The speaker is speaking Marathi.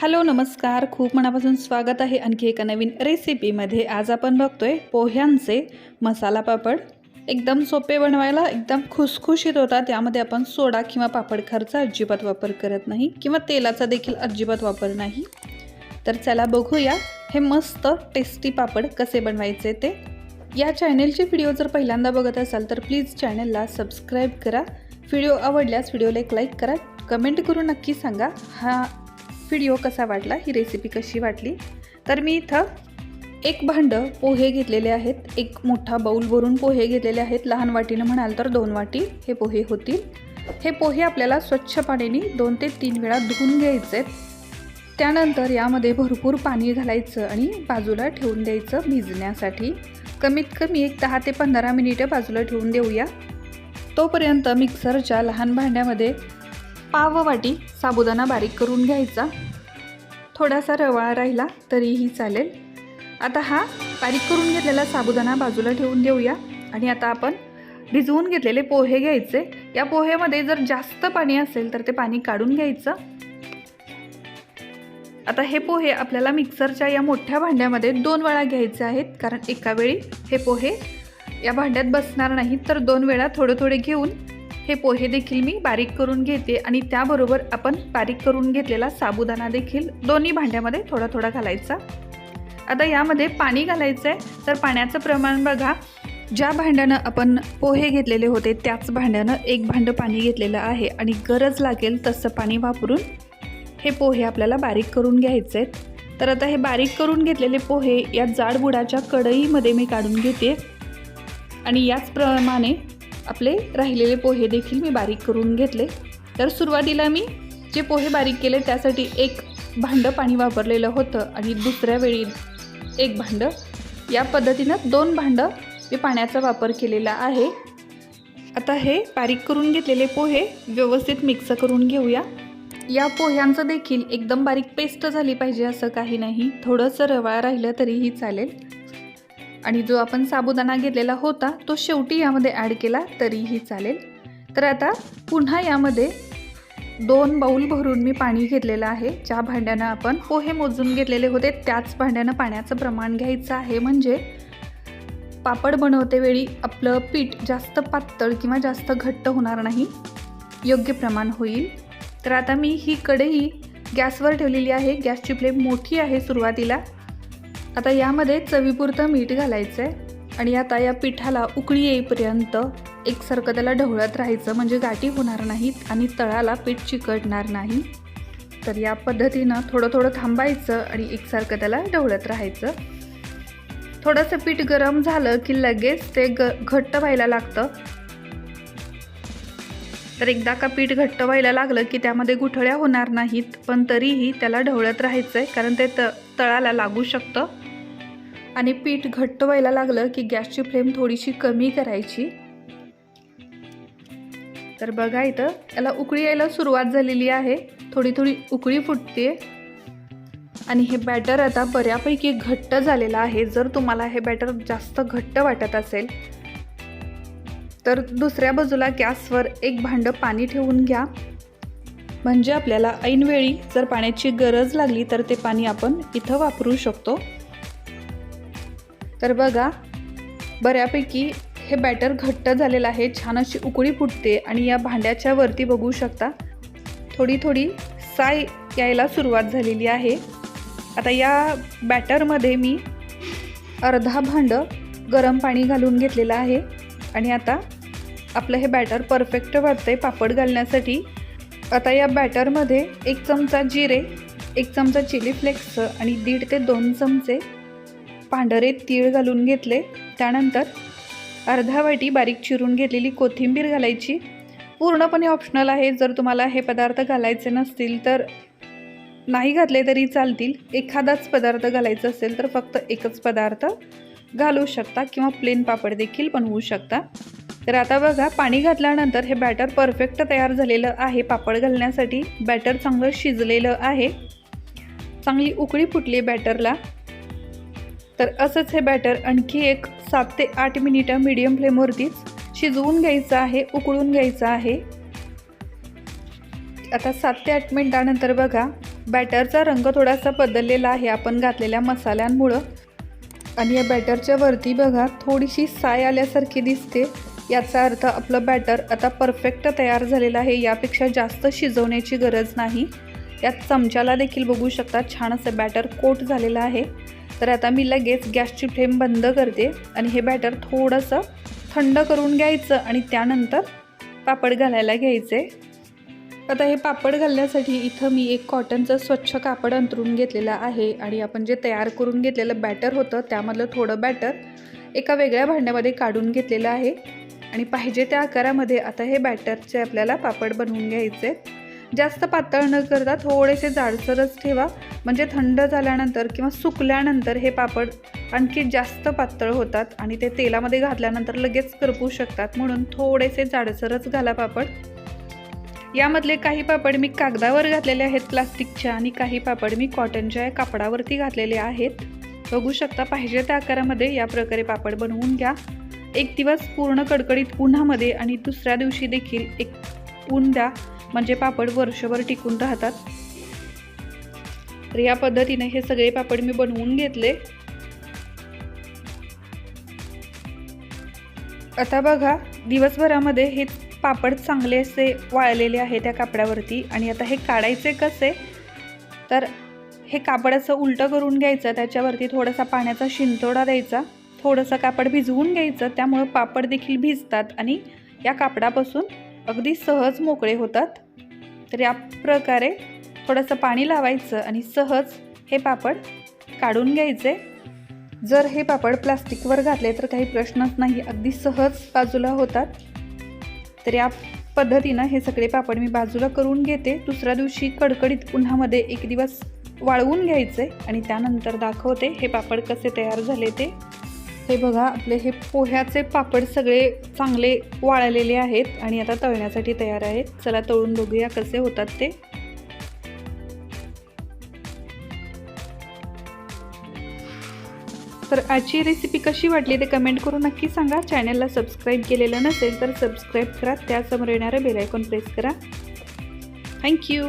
हॅलो नमस्कार. खूप मनापासून स्वागत आहे आणखी एका नवीन रेसिपीमध्ये. आज आपण बघतोय पोह्यांचे मसाला पापड. एकदम सोपे बनवायला एकदम खुसखुशीत होता त्यामध्ये आपण सोडा किंवा पापड खारचा अजिबात वापर करत नाही किंवा तेलाचा देखील अजिबात वापर नाही. तर चला बघूया हे मस्त टेस्टी पापड कसे बनवायचे ते. या चॅनेलचे व्हिडिओ जर पहिल्यांदा बघत असाल तर प्लीज चॅनलला सबस्क्राईब करा. व्हिडिओ आवडल्यास व्हिडिओला एक लाईक करा. कमेंट करून नक्की सांगा. हा व्हिडिओ कसा वाटला ही रेसिपी कशी वाटली? तर मी इथं एक भांडं पोहे घेतलेले आहेत. एक मोठा बाऊल भरून पोहे घेतलेले आहेत. लहान वाटीनं म्हणाल तर दोन वाटी हे पोहे होतील. हे पोहे आपल्याला स्वच्छ पाण्याने दोन ते तीन वेळा धुवून घ्यायचे आहेत त्यानंतर यामध्ये भरपूर पाणी घालायचं आणि बाजूला ठेवून द्यायचं भिजण्यासाठी. कमीत कमी एक दहा ते पंधरा मिनिटं बाजूला ठेवून देऊया. तोपर्यंत मिक्सरच्या लहान भांड्यामध्ये पाव वाटी साबुदाणा बारीक करून घ्यायचा. थोडासा रवाळा राहिला तरीही चालेल. आता हा बारीक करून घेतलेला साबुदाणा बाजूला ठेवून देऊया. आणि आता आपण भिजवून घेतलेले पोहे घ्यायचे. या पोहेमध्ये जर जास्त पाणी असेल तर ते पाणी काढून घ्यायचं. आता हे पोहे आपल्याला मिक्सरच्या या मोठ्या भांड्यामध्ये दोन वेळा घ्यायचे आहेत. कारण एका वेळी हे पोहे या भांड्यात बसणार नाहीत. तर दोन वेळा थोडे थोडे घेऊन हे पोहे देखील मी बारीक करून घेते आणि त्याबरोबर आपण बारीक करून घेतलेला साबुदाणा देखील दोन्ही भांड्यामध्ये थोडा थोडा घालायचा. आता यामध्ये पाणी घालायचं आहे तर पाण्याचं प्रमाण बघा. ज्या भांड्यानं आपण पोहे घेतलेले होते त्याच भांड्यानं एक भांडं पाणी घेतलेलं आहे आणि गरज लागेल तसं पाणी वापरून हे पोहे आपल्याला बारीक करून घ्यायचे आहेत तर आता हे बारीक करून घेतलेले पोहे या जाडबुडाच्या कढईमध्ये मी काढून घेते. आणि याचप्रमाणे आपले राहिलेले पोहे देखील मी बारीक करून घेतले. तर सुरुवातीला मी जे पोहे बारीक केले त्यासाठी एक भांडं पाणी वापरलेलं होतं आणि दुसऱ्या वेळी एक भांडं. या पद्धतीनं दोन भांडं मी पाण्याचा वापर केलेला आहे. आता हे बारीक करून घेतलेले पोहे व्यवस्थित मिक्स करून घेऊया. या पोह्यांचं देखील एकदम बारीक पेस्ट झाली पाहिजे असं काही नाही. थोडंसं रवाळ राहिलं तरीही चालेल. आणि जो आपण साबुदाणा घेतलेला होता तो शेवटी यामध्ये ॲड केला तरीही चालेल. तर आता पुन्हा यामध्ये दोन बाऊल भरून मी पाणी घेतलेलं आहे. ज्या भांड्यानं आपण पोहे मोजून घेतलेले होते त्याच भांड्यानं पाण्याचं प्रमाण घ्यायचं आहे. म्हणजे पापड बनवते वेळी आपलं पीठ जास्त पातळ किंवा जास्त घट्ट होणार नाही. योग्य प्रमाण होईल. तर आता मी ही कढई गॅसवर ठेवलेली आहे. गॅसची फ्लेम मोठी आहे सुरुवातीला. आता यामध्ये चवीपुरतं मीठ घालायचं आहे आणि आता या पिठाला उकळी येईपर्यंत एकसारखं त्याला ढवळत राहायचं. म्हणजे गाठी होणार नाहीत आणि तळाला पीठ चिकटणार नाही. तर या पद्धतीनं थोडं थोडं थांबायचं आणि एकसारखं त्याला ढवळत राहायचं. थोडंसं पीठ गरम झालं की लगेच ते ग घट्ट व्हायला लागतं. तर एकदा का पीठ घट्ट व्हायला लागलं की त्यामध्ये गुठळ्या होणार नाहीत पण तरीही त्याला ढवळत राहायचं आहे कारण ते त तळाला लागू शकतं. आणि पीठ घट्ट व्हायला लागलं की गॅसची फ्लेम थोडीशी कमी करायची. तर बघा इथं याला उकळी यायला सुरुवात झालेली आहे. थोडी थोडी उकळी फुटते. आणि हे बॅटर आता बऱ्यापैकी घट्ट झालेलं आहे. जर तुम्हाला हे बॅटर जास्त घट्ट वाटत असेल तर दुसऱ्या बाजूला गॅसवर एक भांडं पाणी ठेवून घ्या. म्हणजे आपल्याला ऐनवेळी जर पाण्याची गरज लागली तर ते पाणी आपण इथं वापरू शकतो. तर बघा बऱ्यापैकी हे बॅटर घट्ट झालेलं आहे छान अशी उकळी फुटते आणि या भांड्याच्या वरती बघू शकता थोडी थोडी साय यायला सुरुवात झालेली आहे. आता या बॅटरमध्ये मी अर्धा भांडं गरम पाणी घालून घेतलेलं आहे आणि आता आपलं हे बॅटर परफेक्ट वाटतं आहे पापड घालण्यासाठी. आता या बॅटरमध्ये एक चमचा जिरे एक चमचा चिली फ्लेक्स आणि दीड ते दोन चमचे पांढरे तीळ घालून घेतले. त्यानंतर अर्धा वाटी बारीक चिरून घेतलेली कोथिंबीर घालायची. पूर्णपणे ऑप्शनल आहे. जर तुम्हाला हे पदार्थ घालायचे नसतील तर नाही घातले तरी चालतील. एखादाच पदार्थ घालायचा असेल तर फक्त एकच पदार्थ घालू शकता किंवा प्लेन पापड देखील बनवू शकता. तर आता बघा पाणी घातल्यानंतर हे बॅटर परफेक्ट तयार झालेलं आहे. पापड घालण्यासाठी बॅटर चांगलं शिजलेलं आहे. चांगली उकळी फुटली बॅटरला तर असंच हे बॅटर आणखी एक सात ते आठ मिनिटं मीडियम फ्लेमवरतीच शिजवून घ्यायचं आहे उकळून घ्यायचं आहे. आता सात ते आठ मिनिटानंतर बघा बॅटरचा रंग थोडासा बदललेला आहे. आपण घातलेल्या मसाल्यांमुळं. आणि या बॅटरच्या वरती बघा थोडीशी साय आल्यासारखी दिसते. याचा अर्थ आपलं बॅटर आता परफेक्ट तयार झालेलं आहे. यापेक्षा जास्त शिजवण्याची गरज नाही. यात चमच्याला देखील बघू शकता छान असं बॅटर कोट झालेलं आहे. तर आता मी लगेच गॅसची फ्लेम बंद करते आणि हे बॅटर थोडंसं थंड करून घ्यायचं आणि त्यानंतर पापड घालायला घ्यायचे. आता हे पापड घालण्यासाठी इथं मी एक कॉटनचं स्वच्छ कापड अंतरून घेतलेलं आहे आणि आपण जे तयार करून घेतलेलं बॅटर होतं त्यामधलं थोडं बॅटर एका वेगळ्या भांड्यामध्ये काढून घेतलेलं आहे. आणि पाहिजे त्या आकारामध्ये आता हे बॅटरचे आपल्याला पापड बनवून घ्यायचे. जास्त पातळ न करता थोडेसे जाडसरच ठेवा. म्हणजे थंड झाल्यानंतर किंवा सुकल्यानंतर हे पापड आणखी जास्त पातळ होतात आणि ते तेलामध्ये घातल्यानंतर लगेच करपू शकतात. म्हणून थोडेसे जाडसरच घाला पापड. यामधले काही पापड मी कागदावर घातलेले आहेत प्लास्टिकच्या आणि काही पापड मी कॉटनच्या कापडावरती घातलेले आहेत. बघू शकता पाहिजे त्या आकारामध्ये. या प्रकारे पापड बनवून घ्या. एक दिवस पूर्ण कडकडीत उन्हामध्ये आणि दुसऱ्या दिवशी देखील एक ऊन द्या. म्हणजे पापड वर्षभर टिकून राहतात. तर या पद्धतीने हे सगळे पापड मी बनवून घेतले. आता बघा दिवसभरामध्ये हे पापड चांगले असे वाळलेले आहे त्या कापडावरती. आणि आता हे काढायचे कसे? तर हे कापड असं उलटं करून घ्यायचं त्याच्यावरती थोडासा पाण्याचा शिंतोडा द्यायचा. थोडंसं कापड भिजवून घ्यायचं त्यामुळं पापड देखील भिजतात. आणि या कापडापासून अगदी सहज मोकळे होतात. तर या प्रकारे थोडंसं पाणी लावायचं आणि सहज हे पापड काढून घ्यायचे. जर हे पापड प्लास्टिकवर घातले तर काही प्रश्नच नाही अगदी सहज बाजूला होतात. तर या पद्धतीनं हे सगळे पापड मी बाजूला करून घेते. दुसऱ्या दिवशी कडकडीत उन्हामध्ये एक दिवस वाळवून घ्यायचे आणि त्यानंतर दाखवते हे पापड कसे तयार झाले ते. हे बघा आपले हे पोह्याचे पापड सगळे चांगले वाळलेले आहेत आणि आता तळण्यासाठी तयार आहेत. चला तळून बघूया कसे होतात ते. तर आजची रेसिपी कशी वाटली ते कमेंट करून नक्की सांगा. चॅनलला सबस्क्राईब केलेलं नसेल तर सबस्क्राईब करा. त्यासमोर येणारं बेलायकॉन प्रेस करा. थँक्यू